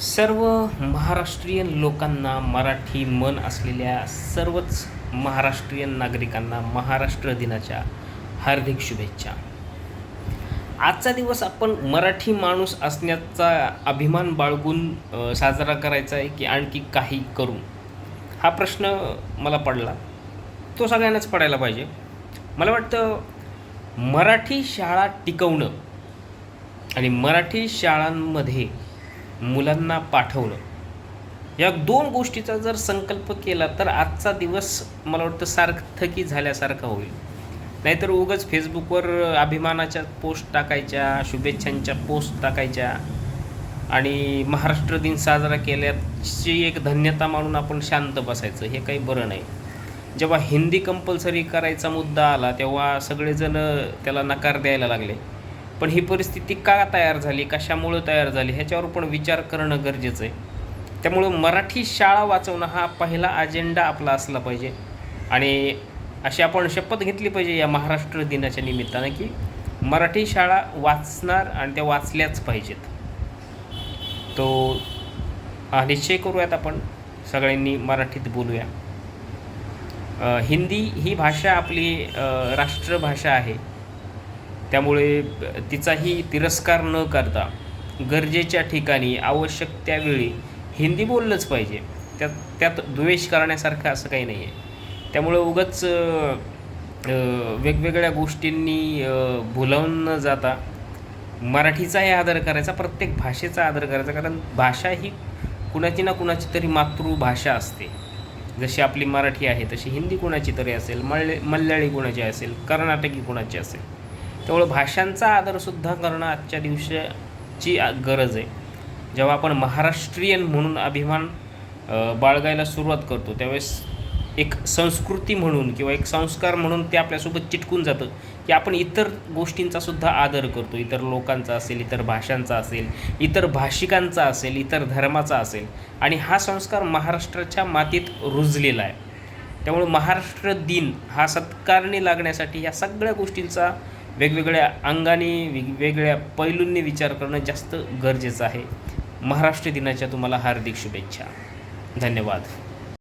सर्व महाराष्ट्रीयन लोकांना मराठी मन असलेल्या सर्वच महाराष्ट्रीयन नागरिकांना महाराष्ट्र दिनाच्या हार्दिक शुभेच्छा. आजचा दिवस आपण मराठी माणूस असण्याचा अभिमान बाळगून साजरा करायचा आहे की आणखी काही करू? हा प्रश्न मला पडला. तो सगळ्यांनाच पडायला पाहिजे. मला वाटतं मराठी शाळा टिकवणं आणि मराठी शाळांमध्ये मुलांना पाठवणं. या दोन गोष्टीचा जर संकल्प केला तर आजचा दिवस मला वाटतं सार्थकी झाल्यासारखा होईल. नाहीतर उगाच फेसबुकवर अभिमानाच्या पोस्ट टाकायच्या शुभेच्छांच्या पोस्ट टाकायच्या आणि महाराष्ट्र दिन साजरा केल्याची एक धन्यता मानून आपण शांत बसायचं हे काही बरं नाही. जेव्हा हिंदी कंपल्सरी करायचा मुद्दा आला तेव्हा सगळेजण त्याला नकार द्यायला लागले. पण ही परिस्थिती का तयार झाली? कशामुळं तयार झाली? ह्याच्यावर पण विचार करणं गरजेचं आहे. त्यामुळं मराठी शाळा वाचवणं हा पहिला अजेंडा आपला असला पाहिजे. आणि अशी आपण शपथ घेतली पाहिजे या महाराष्ट्र दिनाच्या निमित्तानं की मराठी शाळा वाचणार आणि त्या वाचल्याच पाहिजेत. तो हा निश्चय करूयात आपण. सगळ्यांनी मराठीत बोलूया. हिंदी ही भाषा आपली राष्ट्रभाषा आहे. त्यामुळे तिचाही तिरस्कार न करता गरजेच्या ठिकाणी आवश्यक त्यावेळी हिंदी बोललंच पाहिजे. त्यात त्यात द्वेष करण्यासारखं असं काही नाही आहे त्यामुळं उगाच वेगवेगळ्या गोष्टींनी अ, भुलवून न जाता मराठीचाही आदर करायचा प्रत्येक भाषेचा आदर करायचा कारण भाषा ही कुणाची ना कुणाची तरी मातृभाषा असते. जशी आपली मराठी आहे तशी हिंदी कुणाची तरी असेल मल्ले मल्याळी कुणाची असेल कर्नाटकी कुणाची असेल. त्यामुळं भाषांचा आदरसुद्धा करणं आजच्या दिवसाची गरज आहे. जेव्हा आपण महाराष्ट्रीयन म्हणून अभिमान बाळगायला सुरुवात करतो त्यावेळेस एक संस्कृती म्हणून किंवा एक संस्कार म्हणून ते आपल्यासोबत चिटकून जातं की आपण इतर गोष्टींचा सुद्धा आदर करतो. इतर लोकांचा असेल इतर भाषांचा असेल इतर भाषिकांचा असेल इतर धर्माचा असेल. आणि हा संस्कार महाराष्ट्राच्या मातीत रुजलेला आहे. त्यामुळे महाराष्ट्र दिन हा सत्कारणी लागण्यासाठी या सगळ्या गोष्टींचा वेगवेगळ्या अंगाने वेगवेगळ्या पैलूंनी विचार करणं जास्त गरजेचं आहे. महाराष्ट्र दिनाच्या तुम्हाला हार्दिक शुभेच्छा. धन्यवाद.